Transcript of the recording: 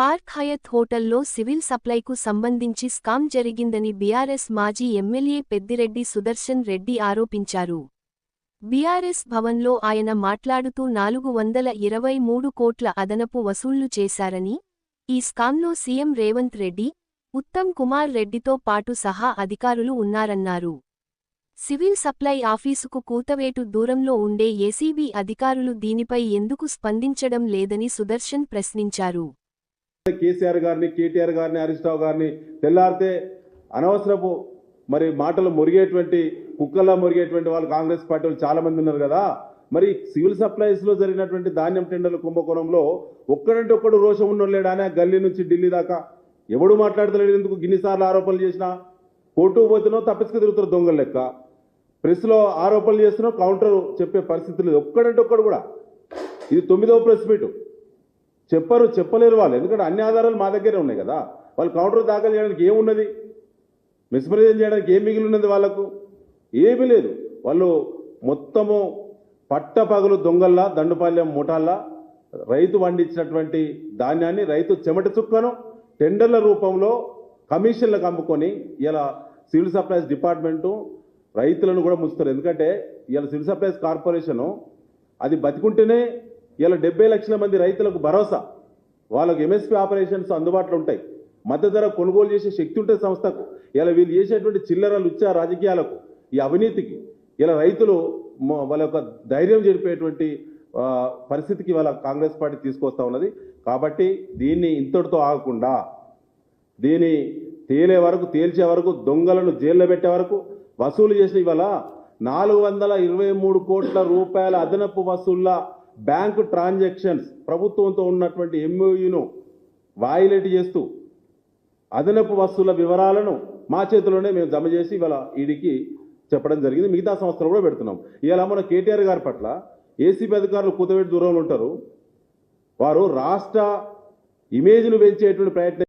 Park Hayath హోటల్లో civil సప్లైకు సంబంధించి scam జరిగిందని బీఆర్ఎస్ మాజీ ఎమ్మెల్యే పెద్దిరెడ్డి సుదర్శన్ రెడ్డి ఆరోపించారు. బీఆర్ఎస్ భవన్లో ఆయన మాట్లాడుతూ నాలుగు వందల ఇరవై మూడు కోట్ల అదనపు వసూళ్ళు చేశారని ఈ స్కామ్లో సీఎం రేవంత్ రెడ్డి ఉత్తమ్ కుమార్ రెడ్డితో పాటు సహా అధికారులు ఉన్నారన్నారు. సివిల్ సప్లై ఆఫీసుకు కూతవేటు దూరంలో ఉండే ఏసీబీ అధికారులు దీనిపై ఎందుకు స్పందించడం లేదని సుదర్శన్ ప్రశ్నించారు. కేసీఆర్ గారిని కేటీఆర్ గారిని హరీష్ రావు గారిని తెల్లారితే అనవసరపు మరి మాటలు మురిగేటువంటి కుక్కల్లా మురిగేటువంటి వాళ్ళు కాంగ్రెస్ పార్టీ వాళ్ళు చాలా మంది ఉన్నారు కదా. మరి సివిల్ సప్లైస్లో జరిగినటువంటి ధాన్యం టెండర్ల కుంభకోణంలో ఒక్కడంటే ఒక్కడు రోషం ఉన్నోళ్ళేడానే గల్లీ నుంచి ఢిల్లీ దాకా? ఎవడు మాట్లాడతలేడు ఎందుకు? గిన్నిసార్లు ఆరోపణలు చేసినా కోర్టుకు పోతున్నావు తప్పిసుకు తిరుగుతారు దొంగల లెక్క. ప్రెస్లో ఆరోపణలు చేస్తున్నావు కౌంటర్ చెప్పే పరిస్థితి లేదు. ఒక్కడంటే ఒక్కడు కూడా. ఇది తొమ్మిదవ ప్రెస్ మీటు. చెప్పరు చెప్పలేరు వాళ్ళు. ఎందుకంటే అన్ని ఆధారాలు మా దగ్గరే ఉన్నాయి కదా. వాళ్ళు కౌంటర్ దాఖలు చేయడానికి ఏమున్నది? మిస్ప్రజెంట్ చేయడానికి ఏం మిగిలి ఉన్నది వాళ్ళకు? ఏమీ లేదు. వాళ్ళు మొత్తము పట్టపగలు దొంగల్లా దండుపాల్యం ముఠాల్లా రైతు పండించినటువంటి ధాన్యాన్ని రైతు చెమట చుక్కను టెండర్ల రూపంలో కమిషన్లకు అమ్ముకొని ఇలా సివిల్ సప్లైస్ డిపార్ట్మెంటు రైతులను కూడా ముస్తారు ఎందుకంటే ఇలా సివిల్ సప్లైస్ కార్పొరేషను అది బతికుంటేనే ఇలా డెబ్బై లక్షల మంది రైతులకు భరోసా. వాళ్ళకు ఎంఎస్పీ ఆపరేషన్స్ అందుబాటులో ఉంటాయి. మద్దతు ధర కొనుగోలు చేసే శక్తి ఉంటే సంస్థకు ఇలా వీళ్ళు చేసేటువంటి చిల్లర లుచ్చ రాజకీయాలకు ఈ అవినీతికి ఇలా రైతులు వాళ్ళ యొక్క ధైర్యం జరిపేటువంటి పరిస్థితికి వాళ్ళ కాంగ్రెస్ పార్టీ తీసుకొస్తా ఉన్నది. కాబట్టి దీన్ని ఇంతటితో ఆగకుండా దీని తేలే వరకు తేల్చే వరకు దొంగలను జైల్లో పెట్టే వరకు వసూలు చేసిన ఇవాళ నాలుగు వందల ఇరవై మూడు కోట్ల రూపాయల అదనపు వసూళ్ళ బ్యాంకు ట్రాన్సాక్షన్స్ ప్రభుత్వంతో ఉన్నటువంటి ఎంఓయూను వాయిలేట్ చేస్తూ అదనపు వస్తువుల వివరాలను మా చేతిలోనే మేము జమ చేసి ఇవాళ ఈడికి చెప్పడం జరిగింది. మిగతా సంస్థలు కూడా పెడుతున్నాం. ఇవాళ మన కేటీఆర్ గారి పట్ల ఏసీబీ అధికారులు కూతవేటి దూరంలో ఉంటారు. వారు రాష్ట్ర ఇమేజ్ను పెంచేటువంటి ప్రయత్నం